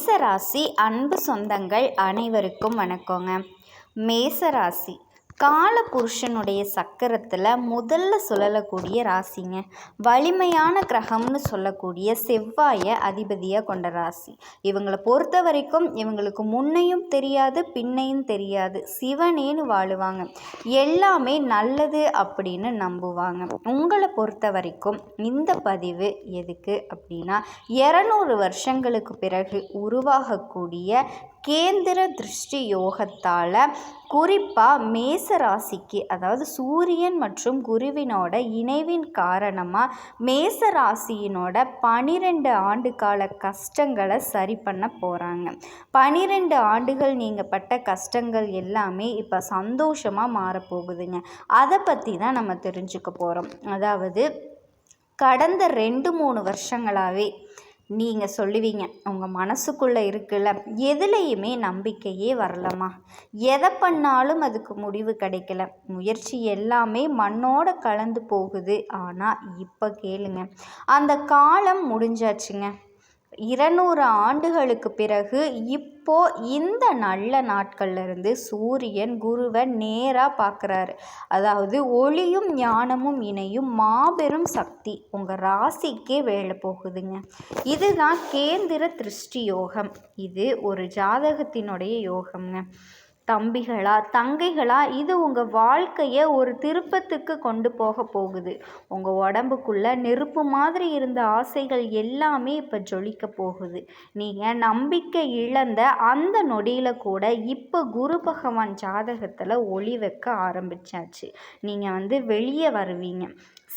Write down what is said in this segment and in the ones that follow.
மேசராசி அன்பு சொந்தங்கள் அனைவருக்கும் வணக்கங்க. மேசராசி காலபுருஷனுடைய சக்கரத்தில் முதல்ல சொல்லக்கூடிய ராசிங்க. வலிமையான கிரகம்னு சொல்லக்கூடிய செவ்வாயை அதிபதியாக கொண்ட ராசி. இவங்களை பொறுத்த வரைக்கும் இவங்களுக்கு முன்னையும் தெரியாது பின்னையும் தெரியாது. சிவனேன்னு வாழுவாங்க. எல்லாமே நல்லது அப்படின்னு நம்புவாங்க. உங்களை பொறுத்த வரைக்கும் இந்த பதிவு எதுக்கு அப்படின்னா இரநூறு வருஷங்களுக்கு பிறகு உருவாகக்கூடிய கேந்திர திருஷ்டி யோகத்தால் குறிப்பாக மேச ராசிக்கு அதாவது சூரியன் மற்றும் குருவினோட இணைவின் காரணமாக மேச ராசியினோட பனிரெண்டு ஆண்டு கால கஷ்டங்களை சரி பண்ண போகிறாங்க பனிரெண்டு ஆண்டுகள் நீங்கள் பட்ட கஷ்டங்கள் எல்லாமே இப்போ சந்தோஷமாக மாறப்போகுதுங்க. அதை பற்றி தான் நம்ம தெரிஞ்சுக்க போகிறோம் அதாவது கடந்த ரெண்டு மூணு வருஷங்களாகவே நீங்கள் சொல்லுவீங்க. உங்கள் மனசுக்குள்ளே இருக்குல்ல எதுலேயுமே நம்பிக்கையே வரலம்மா. எதை பண்ணாலும் அதுக்கு முடிவு கிடைக்கல. முயற்சி எல்லாமே மண்ணோட கலந்து போகுது. ஆனால் இப்போ கேளுங்க. அந்த காலம் முடிஞ்சாச்சுங்க. இருநூறு ஆண்டுகளுக்கு பிறகு இப்போது இந்த நல்ல நாட்கள்லேருந்து சூரியன் குருவை நேராக பார்க்குறாரு அதாவது ஒளியும் ஞானமும் இணையும் மாபெரும் சக்தி உங்கள் ராசிக்கே வேலை போகுதுங்க. இதுதான் கேந்திர திருஷ்டி யோகம். இது ஒரு ஜாதகத்தினுடைய யோகம்ங்க. தம்பிகளா தங்கைகளா இது உங்கள் வாழ்க்கையை ஒரு திருப்பத்துக்கு கொண்டு போக போகுது. உங்கள் உடம்புக்குள்ள நெருப்பு மாதிரி இருந்த ஆசைகள் எல்லாமே இப்போ ஜொலிக்க போகுது. நீங்கள் நம்பிக்கை இழந்த அந்த நொடியில் கூட இப்போ குரு பகவான் ஜாதகத்தில் ஒளி வைக்க ஆரம்பிச்சாச்சு. நீங்கள் வந்து வெளியே வருவீங்க.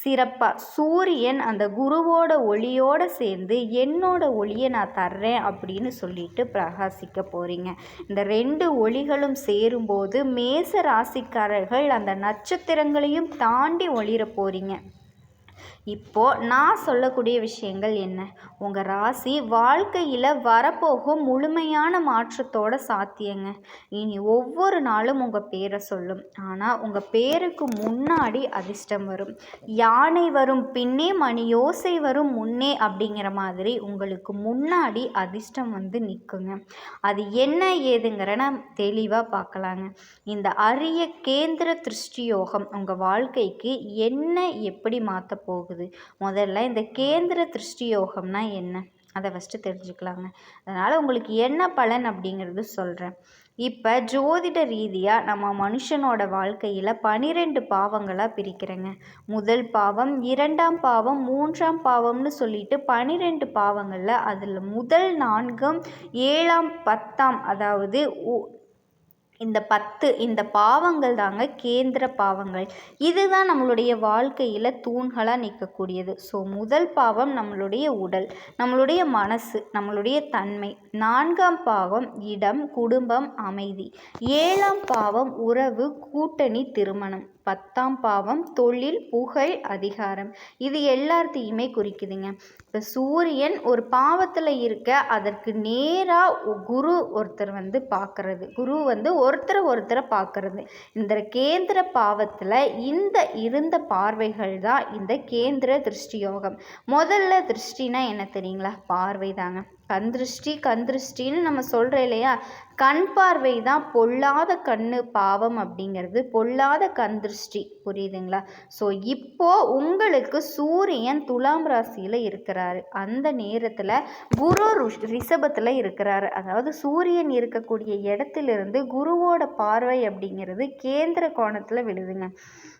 சிறப்பாக சூரியன் அந்த குருவோட ஒளியோடு சேர்ந்து என்னோட ஒளியை நான் தர்றேன் அப்படின்னு சொல்லிட்டு பிரகாசிக்க போகிறீங்க இந்த ரெண்டு ஒளிகளும் சேரும்போது மேச ராசிக்காரர்கள் அந்த நட்சத்திரங்களையும் தாண்டி ஒளிர போகிறீங்க இப்போது நான் சொல்லக்கூடிய விஷயங்கள் என்ன? உங்கள் ராசி வாழ்க்கையில் வரப்போகும் முழுமையான மாற்றத்தோட சாத்தியங்க. இனி ஒவ்வொரு நாளும் உங்கள் பேரை சொல்லும். ஆனால் உங்கள் பேருக்கு முன்னாடி அதிர்ஷ்டம் வரும். யானை வரும் பின்னே மணி யோசை வரும் முன்னே அப்படிங்கிற மாதிரி உங்களுக்கு முன்னாடி அதிர்ஷ்டம் வந்து நிற்குங்க அது என்ன ஏதுங்கிறன தெளிவாக பார்க்கலாங்க. இந்த அரிய கேந்திர திருஷ்டி யோகம் உங்கள் வாழ்க்கைக்கு என்ன எப்படி மாற்ற போகுது? போகுது முதல்ல இந்த கேந்திர திருஷ்டி யோகம்னா என்ன? அதை ஃபஸ்ட்டு தெரிஞ்சுக்கலாங்க. அதனால் உங்களுக்கு என்ன பலன் அப்படிங்கிறது சொல்கிறேன் இப்போ ஜோதிட ரீதியாக நம்ம மனுஷனோட வாழ்க்கையில் பனிரெண்டு பாவங்களாக பிரிக்கிறேங்க. முதல் பாவம் இரண்டாம் பாவம் மூன்றாம் பாவம்னு சொல்லிட்டு பனிரெண்டு பாவங்களில் அதில் முதல் நான்கும் ஏழாம் பத்தாம் அதாவது இந்த பத்து இந்த பாவங்கள் தாங்க கேந்திர பாவங்கள். இதுதான் நம்மளுடைய வாழ்க்கையில் தூண்களாக நிற்கக்கூடியது ஸோ முதல் பாவம் நம்மளுடைய உடல் நம்மளுடைய மனசு நம்மளுடைய தன்மை. நான்காம் பாவம் இடம் குடும்பம் அமைதி. ஏழாம் பாவம் உறவு கூட்டணி திருமணம். பத்தாம் பாவம் தொழில் புகழ் அதிகாரம். இது எல்லாத்தையுமே குறிக்குதுங்க. இப்போ சூரியன் ஒரு பாவத்தில் இருக்க அதற்கு நேராக குரு ஒருத்தர் வந்து பார்க்கறது குரு வந்து ஒரு ஒருத்தரை ஒருத்தரை பார்க்கறது. இந்த கேந்திர பாவத்தில் இந்த இருந்த பார்வைகள் தான் இந்த கேந்திர திருஷ்டி யோகம் முதல்ல திருஷ்டினா என்ன தெரியுங்களா? பார்வை தாங்க கந்திருஷ்டி கந்திருஷ்டின்னு நம்ம சொல்கிறோம் இல்லையா? கண் பார்வை தான் பொல்லாத கண்ணு பாவம் அப்படிங்கிறது. பொல்லாத கந்திருஷ்டி. புரியுதுங்களா? ஸோ இப்போ உங்களுக்கு சூரியன் துலாம் ராசியில் இருக்கிறாரு. அந்த நேரத்தில் குரு ரிஷபத்தில் இருக்கிறாரு. அதாவது சூரியன் இருக்கக்கூடிய இடத்திலிருந்து குருவோட பார்வை அப்படிங்கிறது கேந்திர கோணத்தில் விழுதுங்க.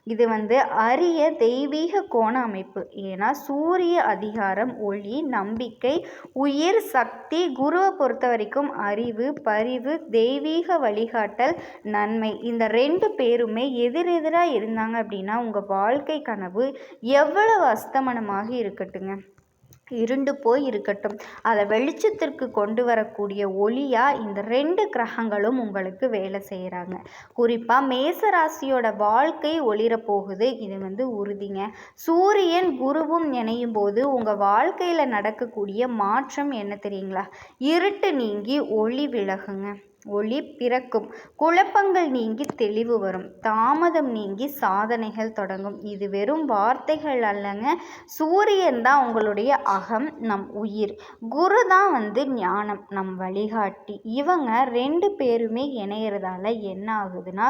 இது வந்து அரிய தெய்வீக கோண அமைப்பு. ஏன்னா சூரிய அதிகாரம் ஒளி நம்பிக்கை உயிர் சக்தி குருவை பொறுத்த வரைக்கும் அறிவு பரிவு தெய்வீக வழிகாட்டல் நன்மை. இந்த ரெண்டு பேருமே எதிரெதிராக இருந்தாங்க அப்படின்னா உங்கள் வாழ்க்கை கனவு எவ்வளவு அஸ்தமனமாக இருக்கட்டுங்க. இருண்டு போய் இருக்கட்டும் அதை வெளிச்சத்திற்கு கொண்டு வரக்கூடிய ஒளியாக இந்த ரெண்டு கிரகங்களும் உங்களுக்கு வேலை செய்கிறாங்க குறிப்பாக மேசராசியோட வாழ்க்கை ஒளிரப்போகுது இது வந்து உறுதிங்க. சூரியன் குருவும் இணையும் போது உங்கள் வாழ்க்கையில் நடக்கக்கூடிய மாற்றம் என்ன தெரியுங்களா? இருட்டு நீங்கி ஒளி விலகுங்க. ஒளி பிறக்கும். குழப்பங்கள் நீங்கி தெளிவு வரும். தாமதம் நீங்கி சாதனைகள் தொடங்கும். இது வெறும் வார்த்தைகள் அல்லங்க. சூரியன் தான் உங்களுடைய அகம் நம் உயிர். குரு தான் வந்து ஞானம் நம் வழிகாட்டி. இவங்க ரெண்டு பேருமே இணையிறதால என்ன ஆகுதுன்னா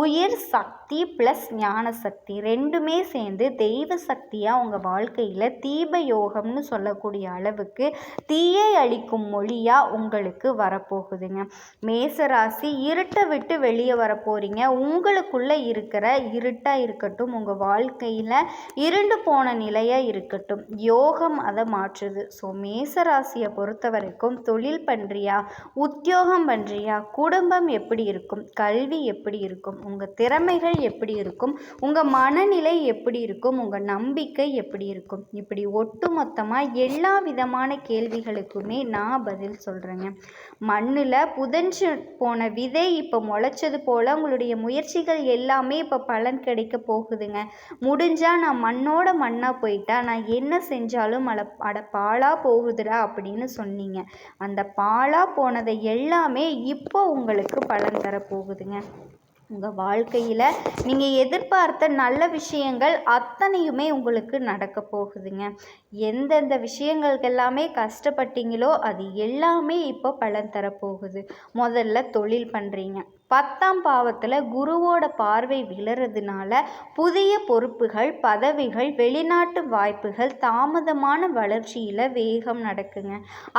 உயிர் சக்தி ப்ளஸ் ஞான சக்தி ரெண்டுமே சேர்ந்து தெய்வ சக்தியாக உங்கள் வாழ்க்கையில் தீப யோகம்னு சொல்லக்கூடிய அளவுக்கு தீயை அளிக்கும் மொழியாக உங்களுக்கு வரப்போகுதுங்க. மேசராசி இருட்டை விட்டு வெளியே வர போகிறீங்க உங்களுக்குள்ளே இருக்கிற இருட்டாக இருக்கட்டும் உங்கள் வாழ்க்கையில் இருண்டு போன நிலையாக இருக்கட்டும். யோகம் அதை மாற்றுது. ஸோ மேசராசியை பொறுத்த வரைக்கும் தொழில் பண்ணுறியா உத்தியோகம் பண்ணுறியா குடும்பம் எப்படி இருக்கும் கல்வி எப்படி இருக்கும் உங்கள் திறமைகள் எப்படி இருக்கும் உங்கள் மனநிலை எப்படி இருக்கும் உங்கள் நம்பிக்கை எப்படி இருக்கும். இப்படி ஒட்டுமொத்தமாக எல்லா விதமான கேள்விகளுக்குமே நான் பதில் சொல்கிறேங்க மண்ணில் புதஞ்சு போன விதை இப்போ முளைச்சது போல் உங்களுடைய முயற்சிகள் எல்லாமே இப்போ பலன் கிடைக்க போகுதுங்க. முடிஞ்சால் நான் மண்ணோட மண்ணாக போயிட்டா நான் என்ன செஞ்சாலும் அட அட பாலாக போகுதுடா அப்படின்னு சொன்னீங்க. அந்த பாலாக போனதை எல்லாமே இப்போ உங்களுக்கு பலன் தரப்போகுதுங்க. உங்கள் வாழ்க்கையில் நீங்கள் எதிர்பார்த்த நல்ல விஷயங்கள் அத்தனையுமே உங்களுக்கு நடக்க போகுதுங்க. எந்தெந்த விஷயங்களுக்கெல்லாமே கஷ்டப்பட்டீங்களோ அது எல்லாமே இப்போ பலன் தரப்போகுது. முதல்ல தொழில் பண்ணுறீங்க பத்தாம் பாவத்தில் குருவோட பார்வை விழறதுனால புதிய பொறுப்புகள் பதவிகள் வெளிநாட்டு வாய்ப்புகள் தாமதமான வளர்ச்சியில் வேகம் நடக்குங்க.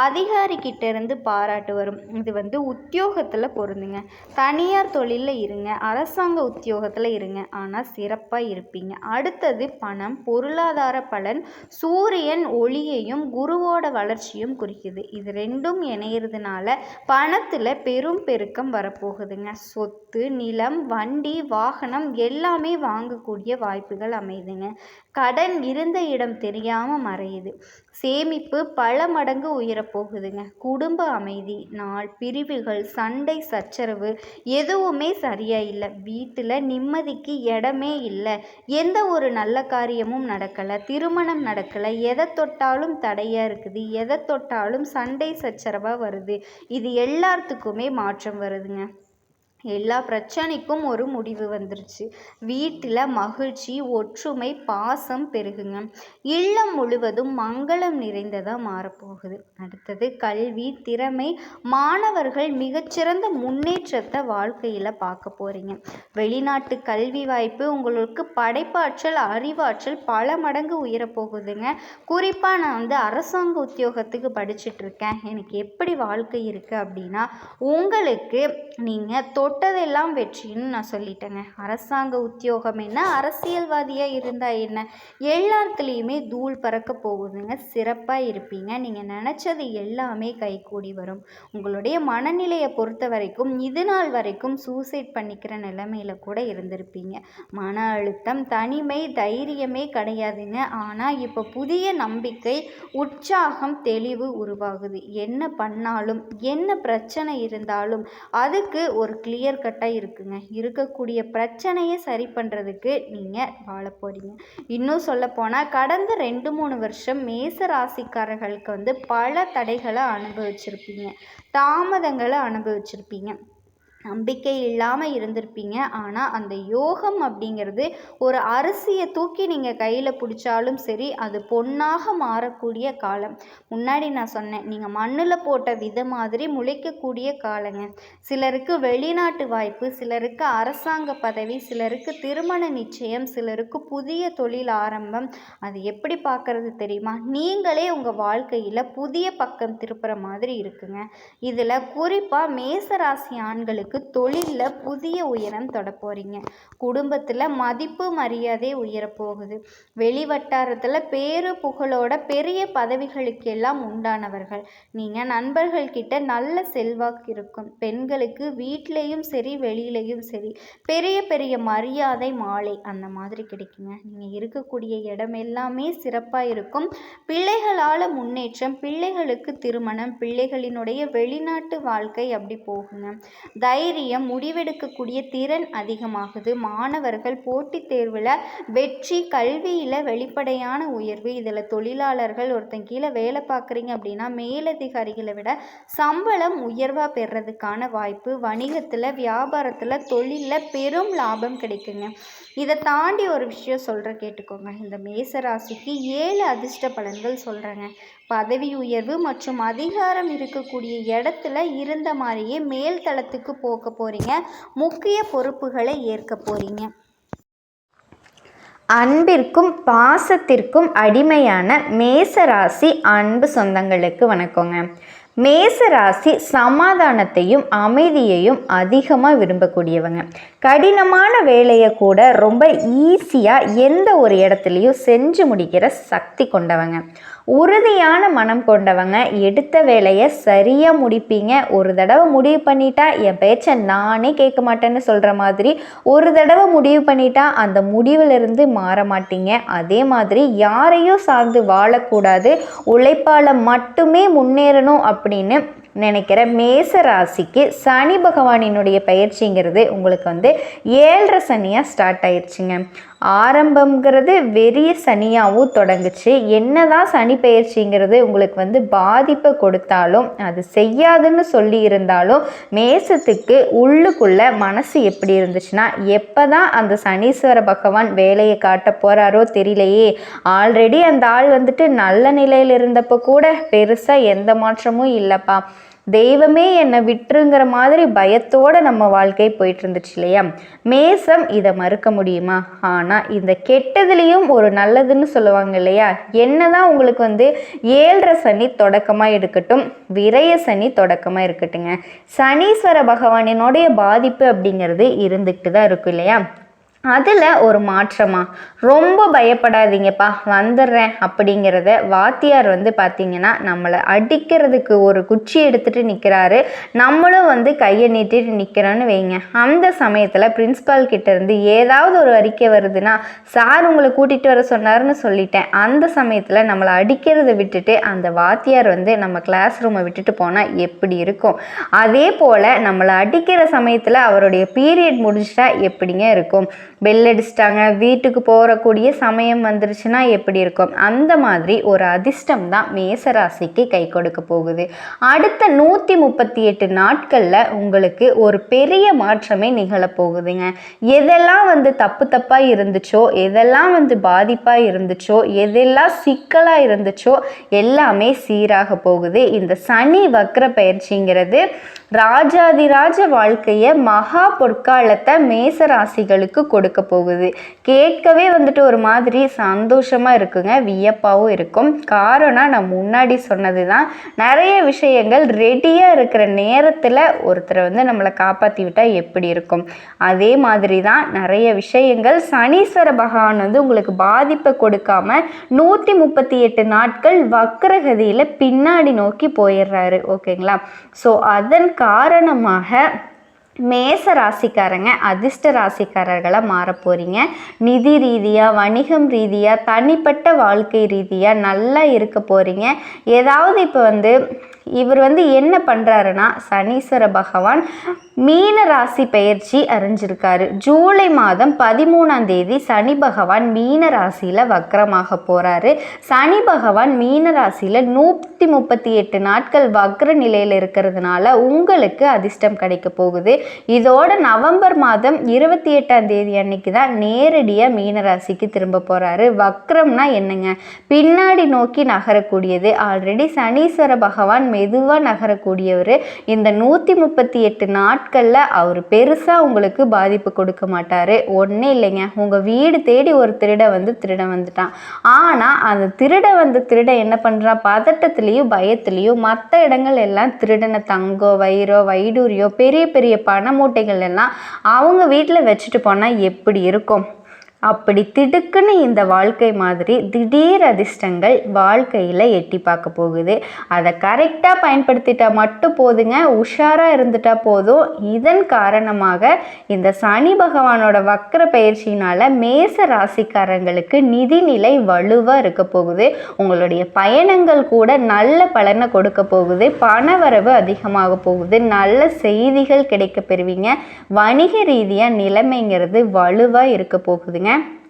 அதிகாரிக்கிட்ட இருந்து பாராட்டு வரும். இது வந்து உத்தியோகத்தில் பொருந்துங்க. தனியார் தொழிலில் இருங்க. அரசாங்க உத்தியோகத்தில் இருங்க. ஆனால் சிறப்பாக இருப்பீங்க. அடுத்தது பணம். பொருளாதார பலன். சூரியன் ஒளியையும் குருவோட வளர்ச்சியும் குறிக்குது. இது ரெண்டும் இணையிறதுனால பணத்தில் பெரும் பெருக்கம் வரப்போகுதுங்க. சொத்து நிலம் வண்டி வாகனம் எல்லாமே வாங்கக்கூடிய வாய்ப்புகள் அமையுதுங்க கடன் இருந்த இடம் தெரியாமல் மறையுது. சேமிப்பு பல மடங்கு உயரப்போகுதுங்க குடும்ப அமைதி நாள் பிரிவுகள் சண்டை சச்சரவு எதுவுமே சரியாக இல்லை. வீட்டில் நிம்மதிக்கு இடமே இல்லை. எந்த ஒரு நல்ல காரியமும் நடக்கலை. திருமணம் நடக்கலை. எதை தொட்டாலும் தடையாக இருக்குது. எதை தொட்டாலும் சண்டை சச்சரவாக வருது. இது எல்லாத்துக்குமே மாற்றம் வருதுங்க. எல்லா பிரச்சனைக்கும் ஒரு முடிவு வந்துருச்சு. வீட்டில் மகிழ்ச்சி ஒற்றுமை பாசம் பெருகுங்க. இல்லம் முழுவதும் மங்களம் நிறைந்ததாக மாறப்போகுது. அடுத்தது கல்வி திறமை மாணவர்கள் மிகச்சிறந்த முன்னேற்றத்தை வாழ்க்கையில் பார்க்க போகிறீங்க வெளிநாட்டு கல்வி வாய்ப்பு உங்களுக்கு படைப்பாற்றல் அறிவாற்றல் பல மடங்கு உயரப்போகுதுங்க. குறிப்பாக நான் வந்து அரசாங்க உத்தியோகத்துக்கு படிச்சுட்ருக்கேன் எனக்கு எப்படி வாழ்க்கை இருக்குது அப்படின்னா உங்களுக்கு நீங்கள் தொ தொட்டதெல்லாம் வெற்றின்னு நான் சொல்லிட்டேங்க. அரசாங்க உத்தியோகம் என்ன? அரசியல்வாதியாக இருந்தால் என்ன? எல்லாத்துலேயுமே தூள் பறக்க போகுதுங்க. சிறப்பாக இருப்பீங்க. நீங்கள் நினச்சது எல்லாமே கைகூடி வரும். உங்களுடைய மனநிலையை பொறுத்த வரைக்கும் இது நாள் வரைக்கும் சூசைட் பண்ணிக்கிற நிலைமையில் கூட இருந்திருப்பீங்க. மன அழுத்தம் தனிமை தைரியமே கிடையாதுங்க. ஆனால் இப்போ புதிய நம்பிக்கை உற்சாகம் தெளிவு உருவாகுது. என்ன பண்ணாலும் என்ன பிரச்சனை இருந்தாலும் அதுக்கு ஒரு கிளியர் கிளியர் கட்டாக இருக்குங்க. இருக்கக்கூடிய பிரச்சனையை சரி பண்ணுறதுக்கு நீங்கள் வாழ போகிறீங்க இன்னும் சொல்லப்போனால் கடந்த ரெண்டு மூணு வருஷம் மேச ராசிக்காரர்களுக்கு வந்து பல தடைகளை அனுபவிச்சிருப்பீங்க. தாமதங்களை அனுபவிச்சிருப்பீங்க. நம்பிக்கை இல்லாமல் இருந்திருப்பீங்க. ஆனால் அந்த யோகம் அப்படிங்கிறது ஒரு அரிசியை தூக்கி நீங்கள் கையில் பிடிச்சாலும் சரி அது பொன்னாக மாறக்கூடிய காலம். முன்னாடி நான் சொன்னேன் நீங்கள் மண்ணில் போட்ட வித மாதிரி முளைக்கக்கூடிய காலங்க. சிலருக்கு வெளிநாட்டு வாய்ப்பு சிலருக்கு அரசாங்க பதவி சிலருக்கு திருமண நிச்சயம் சிலருக்கு புதிய தொழில் ஆரம்பம். அது எப்படி பார்க்குறது தெரியுமா? நீங்களே உங்கள் வாழ்க்கையில் புதிய பக்கம் திருப்புற மாதிரி இருக்குங்க. இதில் குறிப்பாக மேசராசி ஆண்களுக்கு உங்களுக்கு தொழிலில் புதிய உயரம் தொட போகிறீங்க குடும்பத்தில் மதிப்பு மரியாதை உயரப்போகுது வெளி வட்டாரத்தில் பேரு புகழோட பெரிய பதவிகளுக்கெல்லாம் உண்டானவர்கள். நீங்கள் நண்பர்கள்கிட்ட நல்ல செல்வாக்கு இருக்கும். பெண்களுக்கு வீட்லேயும் சரி வெளியிலையும் சரி பெரிய பெரிய மரியாதை மாலை அந்த மாதிரி கிடைக்குங்க. நீங்கள் இருக்கக்கூடிய இடம் எல்லாமே சிறப்பாக இருக்கும். பிள்ளைகளால் முன்னேற்றம் பிள்ளைகளுக்கு திருமணம் பிள்ளைகளினுடைய வெளிநாட்டு வாழ்க்கை அப்படி போகுங்க. தை தைரியம் முடிவெடுக்கக்கூடிய திறன் அதிகமாகுது. மாணவர்கள் போட்டித் தேர்வில் வெற்றி கல்வியில் வெளிப்படையான உயர்வு இதில் தொழிலாளர்கள் ஒருத்தன் கீழே வேலை பார்க்குறீங்க அப்படின்னா மேலதிகாரிகளை விட சம்பளம் உயர்வாக பெறதுக்கான வாய்ப்பு வணிகத்தில் வியாபாரத்தில் தொழிலில் பெரும் லாபம் கிடைக்குங்க. இதை தாண்டி ஒரு விஷயம் சொல்கிறேன் கேட்டுக்கோங்க. இந்த மேசராசிக்கு ஏழு அதிர்ஷ்ட பலன்கள் சொல்கிறேங்க பதவி உயர்வு மற்றும் அதிகாரம் இருக்கக்கூடிய இடத்துல இருந்த மாதிரியே மேல் தளத்துக்கு போக போகிறீங்க முக்கிய பொறுப்புகளை ஏற்க போகிறீங்க அன்பிற்கும் பாசத்திற்கும் அடிமையான மேசராசி அன்பு சொந்தங்களுக்கு வணக்கங்க. மேசராசி சமாதானத்தையும் அமைதியையும் அதிகமாக விரும்பக்கூடியவங்க. கடினமான வேலையை கூட ரொம்ப ஈஸியாக எந்த ஒரு இடத்துலையும் செஞ்சு முடிக்கிற சக்தி கொண்டவங்க. உறுதியான மனம் கொண்டவங்க. எடுத்த வேலையை சரியாக முடிப்பீங்க. ஒரு தடவை முடிவு பண்ணிட்டா என் பேச்சை நானே கேட்க மாட்டேன்னு சொல்கிற மாதிரி ஒரு தடவை முடிவு பண்ணிட்டா அந்த முடிவிலிருந்து மாற மாட்டீங்க. அதே மாதிரி யாரையும் சார்ந்து வாழக்கூடாது. உழைப்பால் மட்டுமே முன்னேறணும் அப்படின்னு நினைக்கிற மேச ராசிக்கு சனி பகவானினுடைய பயிற்சிங்கிறது உங்களுக்கு வந்து ஏழரை சனியாக ஸ்டார்ட் ஆயிடுச்சுங்க ஆரம்பங்கிறது வெறிய சனியாகவும் தொடங்குச்சு. என்னதான் சனி பயிற்சிங்கிறது உங்களுக்கு வந்து பாதிப்பை கொடுத்தாலும் அது செய்யாதுன்னு சொல்லி இருந்தாலும் மேசத்துக்கு உள்ளுக்குள்ள மனசு எப்படி இருந்துச்சுன்னா எப்போ தான் அந்த சனீஸ்வர பகவான் வேலையை காட்ட போகிறாரோ தெரியலையே. ஆல்ரெடி அந்த ஆள் வந்துட்டு நல்ல நிலையில் இருந்தப்போ கூட பெருசாக எந்த மாற்றமும் இல்லைப்பா. தெய்வமே என்னை விட்டுருங்கிற மாதிரி பயத்தோடு நம்ம வாழ்க்கை போயிட்டு இருந்துச்சு இல்லையா? மேசம் இதை மறுக்க முடியுமா? ஆனால் இந்த கெட்டதுலேயும் ஒரு நல்லதுன்னு சொல்லுவாங்க இல்லையா? என்னதான் உங்களுக்கு வந்து ஏழரை சனி தொடக்கமாக இருக்கட்டும் விரய சனி தொடக்கமாக இருக்கட்டுங்க. சனீஸ்வர பகவானினுடைய பாதிப்பு அப்படிங்கிறது இருந்துக்கிட்டு தான் இருக்கும் இல்லையா? அதில் ஒரு மாற்றமா? ரொம்ப பயப்படாதீங்கப்பா வந்துடுறேன் அப்படிங்கிறத வாத்தியார் வந்து பார்த்திங்கன்னா நம்மளை அடிக்கிறதுக்கு ஒரு குச்சி எடுத்துகிட்டு நிற்கிறாரு நம்மளும் வந்து கையை நீட்டிட்டு நிற்கிறோன்னு வைங்க. அந்த சமயத்தில் பிரின்ஸ்பால் கிட்டேருந்து ஏதாவது ஒரு அறிக்கை வருதுன்னா சார் உங்களை கூட்டிகிட்டு வர சொன்னார்னு சொல்லிட்டேன். அந்த சமயத்தில் நம்மளை அடிக்கிறத விட்டுட்டு அந்த வாத்தியார் வந்து நம்ம கிளாஸ் ரூமை விட்டுட்டு போனால் எப்படி இருக்கும்? அதே போல் நம்மளை அடிக்கிற சமயத்தில் அவருடைய பீரியட் முடிஞ்சிட்டா எப்படிங்க இருக்கும்? பெல் அடிச்சிட்டாங்க. வீட்டுக்கு போகக்கூடிய சமயம் வந்துருச்சுன்னா எப்படி இருக்கும்? அந்த மாதிரி ஒரு அதிர்ஷ்டம் தான் மேசராசிக்கு கை கொடுக்க போகுது. அடுத்த நூற்றி முப்பத்தி எட்டு நாட்களில் உங்களுக்கு ஒரு பெரிய மாற்றமே நிகழப்போகுதுங்க எதெல்லாம் வந்து தப்பு தப்பாக இருந்துச்சோ எதெல்லாம் வந்து பாதிப்பாக இருந்துச்சோ எதெல்லாம் சிக்கலாக இருந்துச்சோ எல்லாமே சீராக போகுது. இந்த சனி வக்ர பயிற்சிங்கிறது ராஜாதிராஜ வாழ்க்கையை மகா பொற்காலத்தை மேச ராசிகளுக்கு கொடுக்க போகுது. கேட்கவே வந்துட்டு ஒரு மாதிரி சந்தோஷமாக இருக்குங்க வியப்பாகவும் இருக்கும். காரணம் நான் முன்னாடி சொன்னது தான் நிறைய விஷயங்கள் ரெடியாக இருக்கிற நேரத்தில் ஒருத்தரை வந்து நம்மளை காப்பாற்றி விட்டால் எப்படி இருக்கும்? அதே மாதிரி தான் நிறைய விஷயங்கள். சனீஸ்வர பகவான் வந்து உங்களுக்கு பாதிப்பை கொடுக்காம நூற்றி முப்பத்தி எட்டு நாட்கள் வக்கரகதியில் பின்னாடி நோக்கி போயிடுறாரு. ஓகேங்களா? ஸோ அதன் காரணமாக மேச ராசிக்காரங்க அதிர்ஷ்ட ராசிக்காரர்களாக மாற போகிறீங்க நிதி ரீதியாக வணிகம் ரீதியாக தனிப்பட்ட வாழ்க்கை ரீதியாக நல்லா இருக்க போகிறீங்க ஏதாவது இப்போ வந்து இவர் வந்து என்ன பண்ணுறாருன்னா சனீஸ்வர பகவான் மீன ராசி பயிற்சி அறிஞ்சிருக்காரு. ஜூலை மாதம் பதிமூணாம் தேதி சனி பகவான் மீன ராசியில் வக்ரமாக போகிறாரு சனி பகவான் மீன ராசியில் நூற்றி முப்பத்தி எட்டு நாட்கள் வக்ர நிலையில் இருக்கிறதுனால உங்களுக்கு அதிர்ஷ்டம் கிடைக்க போகுது. இதோட நவம்பர் மாதம் இருபத்தி எட்டாம் தேதி அன்னைக்கு தான் நேரடியாக மீன ராசிக்கு திரும்ப போகிறாரு வக்ரம்னா என்னங்க? பின்னாடி நோக்கி நகரக்கூடியது. ஆல்ரெடி சனீஸ்வர பகவான் மெதுவாக நகரக்கூடியவர். இந்த நூற்றி முப்பத்தி எட்டு நாட்கள் நாட்களில் அவர் பெருசாக உங்களுக்கு பாதிப்பு கொடுக்க மாட்டார். ஒன்றே இல்லைங்க. உங்கள் வீடு தேடி ஒரு திருட வந்து திருட வந்துட்டான். ஆனால் அந்த திருட வந்து திருட என்ன பண்ணுறான் பதட்டத்துலேயும் பயத்துலேயும் மற்ற இடங்கள் எல்லாம் திருடனை தங்கோ வயிறோ வைடூரியோ பெரிய பெரிய பண மூட்டைகள் எல்லாம் அவங்க வீட்டில் வச்சுட்டு போனால் எப்படி இருக்கும்? அப்படி திடுக்குன்னு இந்த வாழ்க்கை மாதிரி திடீர் அதிர்ஷ்டங்கள் வாழ்க்கையில் எட்டி பார்க்க போகுது. அதை கரெக்டாக பயன்படுத்திட்டால் மட்டும் போதுங்க உஷாராக இருந்துட்டா போதும். இதன் காரணமாக இந்த சனி பகவானோட வக்கர பயிற்சியினால் மேச ராசிக்காரங்களுக்கு நிதிநிலை வலுவாக இருக்க போகுது. உங்களுடைய பயணங்கள் கூட நல்ல பலனை கொடுக்க போகுது. பணவரவு அதிகமாக போகுது. நல்ல செய்திகள் கிடைக்க பெறுவீங்க. வணிக ரீதியாக நிலைமைங்கிறது வலுவாக இருக்க போகுதுங்க. nhé.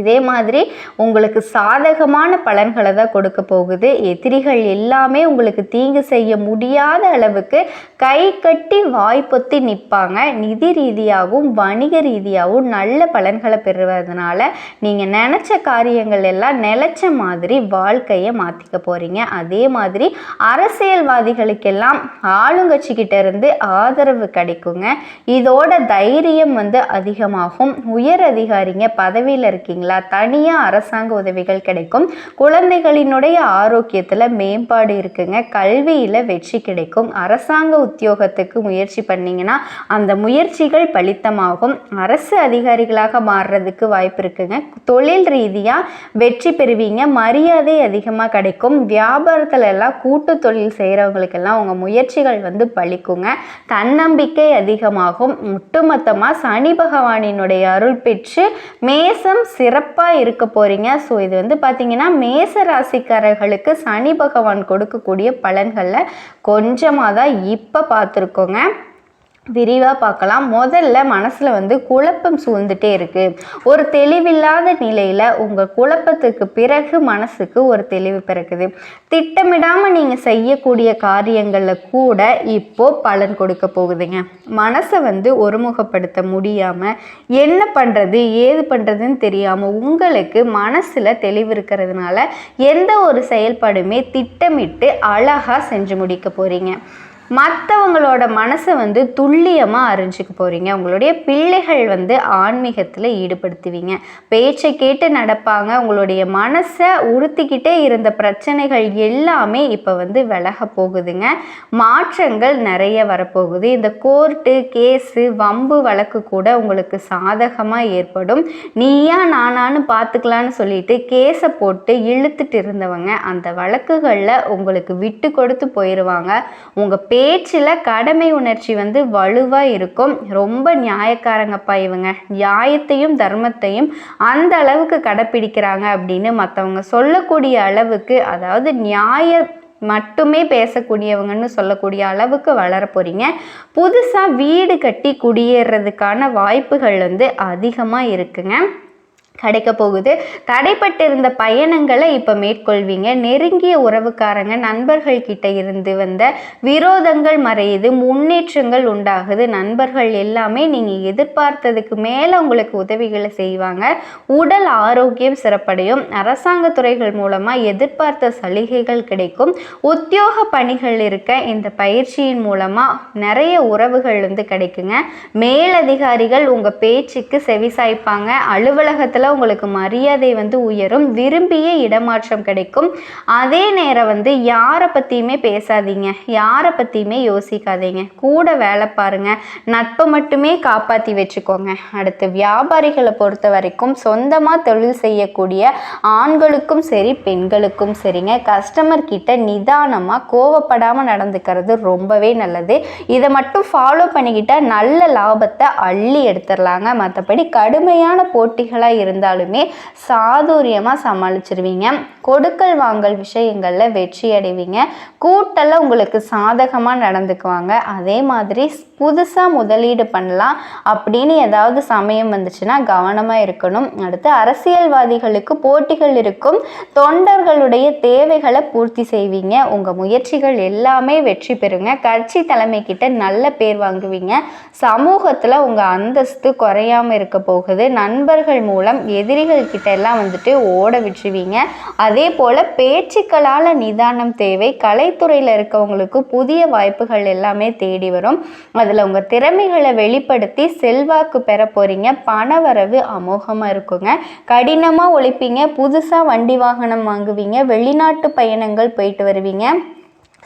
இதே மாதிரி உங்களுக்கு சாதகமான பலன்களை தான் கொடுக்க போகுது. எதிரிகள் எல்லாமே உங்களுக்கு தீங்கு செய்ய முடியாத அளவுக்கு கை கட்டி வாய்ப்பொத்தி நிற்பாங்க நிதி ரீதியாகவும் வணிக ரீதியாகவும் நல்ல பலன்களை பெறுவதனால நீங்கள் நினச்ச காரியங்கள் எல்லாம் நிலச்ச மாதிரி வாழ்க்கையை மாற்றிக்க போகிறீங்க அதே மாதிரி அரசியல்வாதிகளுக்கெல்லாம் ஆளுங்கட்சிக்கிட்ட இருந்து ஆதரவு கிடைக்குங்க. இதோட தைரியம் வந்து அதிகமாகும். உயர் அதிகாரிங்க பதவியில் இருக்கீங்க. இருக்கீங்களா தனியாக அரசாங்க உதவிகள் கிடைக்கும். குழந்தைகளினுடைய ஆரோக்கியத்தில் மேம்பாடு இருக்குங்க. கல்வியில் வெற்றி கிடைக்கும். அரசாங்க உத்தியோகத்துக்கு முயற்சி பண்ணிங்கன்னா அந்த முயற்சிகள் பலித்தமாகும். அரசு அதிகாரிகளாக மாறுறதுக்கு வாய்ப்பு இருக்குங்க. தொழில் ரீதியாக வெற்றி பெறுவீங்க. மரியாதை அதிகமாக கிடைக்கும். வியாபாரத்தில் எல்லாம் கூட்டு தொழில் செய்கிறவங்களுக்கெல்லாம் உங்கள் முயற்சிகள் வந்து பழிக்குங்க தன்னம்பிக்கை அதிகமாகும். ஒட்டுமொத்தமாக சனி பகவானினுடைய அருள் பெற்று மேசம் சிறப்பாக இருக்க போகிறீங்க ஸோ இது வந்து பார்த்திங்கன்னா மேச ராசிக்காரர்களுக்கு சனி பகவான் கொடுக்கக்கூடிய பலன்களில் கொஞ்சமாக தான் இப்போ பார்த்துருக்கோங்க விரிவாக பார்க்கலாம். முதல்ல மனசில் வந்து குழப்பம் சூழ்ந்துட்டே இருக்குது ஒரு தெளிவில்லாத நிலையில் உங்கள் குழப்பத்துக்கு பிறகு மனசுக்கு ஒரு தெளிவு பிறக்குது. திட்டமிடாமல் நீங்கள் செய்யக்கூடிய காரியங்களில் கூட இப்போது பலன் கொடுக்க போகுதுங்க. மனசை வந்து ஒருமுகப்படுத்த முடியாமல் என்ன பண்ணுறது ஏது பண்ணுறதுன்னு தெரியாமல் உங்களுக்கு மனசில் தெளிவு இருக்கிறதுனால எந்த ஒரு செயல்பாடுமே திட்டமிட்டு அழகாக செஞ்சு முடிக்க போகிறீங்க மற்றவங்களோட மனசை வந்து துல்லியமாக அறிஞ்சிக்க போகிறீங்க உங்களுடைய பிள்ளைகள் வந்து ஆன்மீகத்தில் ஈடுபடுத்துவீங்க. பேச்சை கேட்டு நடப்பாங்க. உங்களுடைய மனசை உறுத்திக்கிட்டே இருந்த பிரச்சனைகள் எல்லாமே இப்போ வந்து விலக போகுதுங்க. மாற்றங்கள் நிறைய வரப்போகுது. இந்த கோர்ட்டு கேஸு வம்பு வழக்கு கூட உங்களுக்கு சாதகமாக ஏற்படும். நீயா நானான்னு பார்த்துக்கலான்னு சொல்லிட்டு கேஸை போட்டு இழுத்துட்டு இருந்தவங்க அந்த வழக்குகளில் உங்களுக்கு விட்டு கொடுத்து போயிடுவாங்க உங்கள் பேச்சில் கடமை உணர்ச்சி வந்து வலுவாக இருக்கும். ரொம்ப நியாயக்காரங்கப்பா இவங்க. நியாயத்தையும் தர்மத்தையும் அந்த அளவுக்கு கடைப்பிடிக்கிறாங்க அப்படின்னு மற்றவங்க சொல்லக்கூடிய அளவுக்கு அதாவது நியாய மட்டுமே பேசக்கூடியவங்கன்னு சொல்லக்கூடிய அளவுக்கு வளர போகிறீங்க புதுசாக வீடு கட்டி குடியேறதுக்கான வாய்ப்புகள் வந்து அதிகமாக இருக்குங்க. கிடைக்க போகுது. தடைப்பட்டிருந்த பயணங்களை இப்போ மேற்கொள்வீங்க. நெருங்கிய உறவுக்காரங்க நண்பர்கள் கிட்ட இருந்து வந்த விரோதங்கள் மறையுது. முன்னேற்றங்கள் உண்டாகுது. நண்பர்கள் எல்லாமே நீங்கள் எதிர்பார்த்ததுக்கு மேலே உங்களுக்கு உதவிகளை செய்வாங்க. உடல் ஆரோக்கியம் சிறப்படையும். அரசாங்க துறைகள் மூலமாக எதிர்பார்த்த சலுகைகள் கிடைக்கும். உத்தியோக பணிகள் இருக்க இந்த பயிற்சியின் மூலமாக நிறைய உறவுகள் வந்து கிடைக்குங்க. மேலதிகாரிகள் உங்கள் பேச்சுக்கு செவிசாய்ப்பாங்க. அலுவலகத்தில் உங்களுக்கு மரியாதை வந்து உயரும் விரும்பிய இடமாற்றம் கிடைக்கும். அதே நேரம் வந்து யாரை பற்றியுமே பேசாதீங்க. யாரை பற்றியுமே யோசிக்காதீங்க. கூட வேலை பாருங்க. நட்பை மட்டுமே காப்பாற்றி வச்சுக்கோங்க. அடுத்து வியாபாரிகளை பொறுத்த வரைக்கும் சொந்தமாக தொழில் செய்யக்கூடிய ஆண்களுக்கும் சரி பெண்களுக்கும் சரிங்க. கஸ்டமர் கிட்ட நிதானமாக கோவப்படாமல் நடந்துக்கிறது ரொம்பவே நல்லது. இதை மட்டும் ஃபாலோ பண்ணிக்கிட்டால் நல்ல லாபத்தை அள்ளி எடுத்துடலாங்க. மற்றபடி கடுமையான போட்டிகளாக இருந்து இருந்தாலுமே சாதுரியமாக சமாளிச்சிருவீங்க. கொடுக்கல் வாங்கல் விஷயங்களில் வெற்றி அடைவீங்க கூட்டெல்லாம் உங்களுக்கு சாதகமாக நடந்துக்குவாங்க. அதே மாதிரி புதுசாக முதலீடு பண்ணலாம் அப்படின்னு ஏதாவது சமயம் வந்துச்சுன்னா கவனமாக இருக்கணும். அடுத்து அரசியல்வாதிகளுக்கு போட்டிகள் இருக்கும். தொண்டர்களுடைய தேவைகளை பூர்த்தி செய்வீங்க. உங்கள் முயற்சிகள் எல்லாமே வெற்றி பெறுங்க. கட்சி தலைமை கிட்ட நல்ல பேர் வாங்குவீங்க. சமூகத்தில் உங்கள் அந்தஸ்து குறையாமல் இருக்க போகுது. நண்பர்கள் மூலம் எதிரிகள் கிட்ட எல்லாம் வந்துட்டு ஓட விட்டுருவீங்க. அதே போல் பேச்சுக்களால் நிதானம் தேவை கலைத்துறையில் இருக்கவங்களுக்கு புதிய வாய்ப்புகள் எல்லாமே தேடி வரும். அதில் உங்கள் திறமைகளை வெளிப்படுத்தி செல்வாக்கு பெற போகிறீங்க பணவரவு அமோகமாக இருக்குங்க. கடினமாக ஒழிப்பீங்க புதுசாக வண்டி வாகனம் வாங்குவீங்க. வெளிநாட்டு பயணங்கள் போயிட்டு வருவீங்க.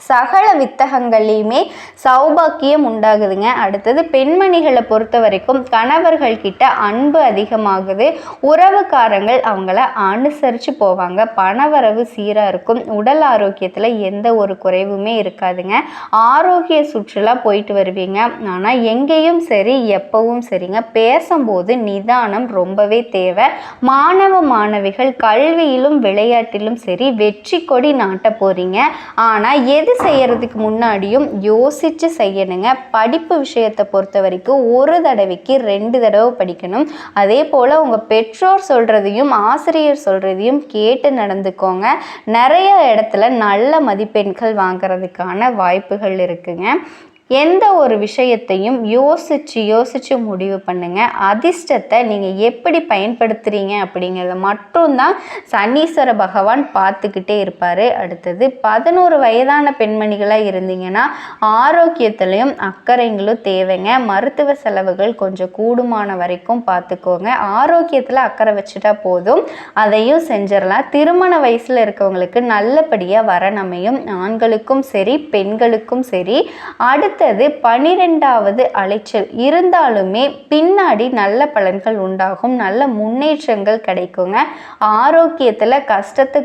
சகல வித்தகங்கள்லையுமே சௌபாக்கியம் உண்டாகுதுங்க. அடுத்தது பெண்மணிகளை பொறுத்த வரைக்கும் கணவர்கள் கிட்ட அன்பு அதிகமாகுது. உறவுக்காரங்கள் அவங்கள அனுசரித்து போவாங்க. பணவரவு சீராக இருக்கும். உடல் ஆரோக்கியத்தில் எந்த ஒரு குறைவுமே இருக்காதுங்க. ஆரோக்கிய சுற்றுலா போயிட்டு வருவீங்க. ஆனால் எங்கேயும் சரி எப்பவும் சரிங்க. பேசும்போது நிதானம் ரொம்பவே தேவை. மாணவ மாணவிகள் கல்வியிலும் விளையாட்டிலும் சரி வெற்றி கொடி நாட்ட போகிறீங்க ஆனால் எது செய்யறதுக்கு முன்னாடியும் யோசித்து செய்யணுங்க. படிப்பு விஷயத்தை பொறுத்த வரைக்கும் ஒரு தடவைக்கு ரெண்டு தடவை படிக்கணும். அதே போல் உங்கள் பெற்றோர் சொல்கிறதையும் ஆசிரியர் சொல்கிறதையும் கேட்டு நடந்துக்கோங்க. நிறைய இடத்துல நல்ல மதிப்பெண்கள் வாங்குறதுக்கான வாய்ப்புகள் இருக்குங்க. எந்த ஒரு விஷயத்தையும் யோசித்து யோசித்து முடிவு பண்ணுங்க. அதிர்ஷ்டத்தை நீங்கள் எப்படி பயன்படுத்துகிறீங்க அப்படிங்கிறத மட்டும்தான் சனீஸ்வர பகவான் பார்த்துக்கிட்டே இருப்பார். அடுத்தது பதினோரு வயதான பெண்மணிகளாக இருந்தீங்கன்னா ஆரோக்கியத்துலேயும் அக்கறைங்களும் தேவைங்க. மருத்துவ செலவுகள் கொஞ்சம் கூடுமான வரைக்கும் பார்த்துக்கோங்க. ஆரோக்கியத்தில் அக்கறை வச்சுட்டா போதும். அதையும் செஞ்சிடலாம். திருமண வயசில் இருக்கவங்களுக்கு நல்லபடியாக வரணமையும் ஆண்களுக்கும் சரி பெண்களுக்கும் சரி. அடுத்தது பனிரெண்டாவது அலைச்சல். இருந்தாலுமே பின்னாடி நல்ல பலன்கள் உண்டாகும். நல்ல முன்னேற்றங்கள் கிடைக்குங்க. ஆரோக்கியத்தில் கஷ்டத்தை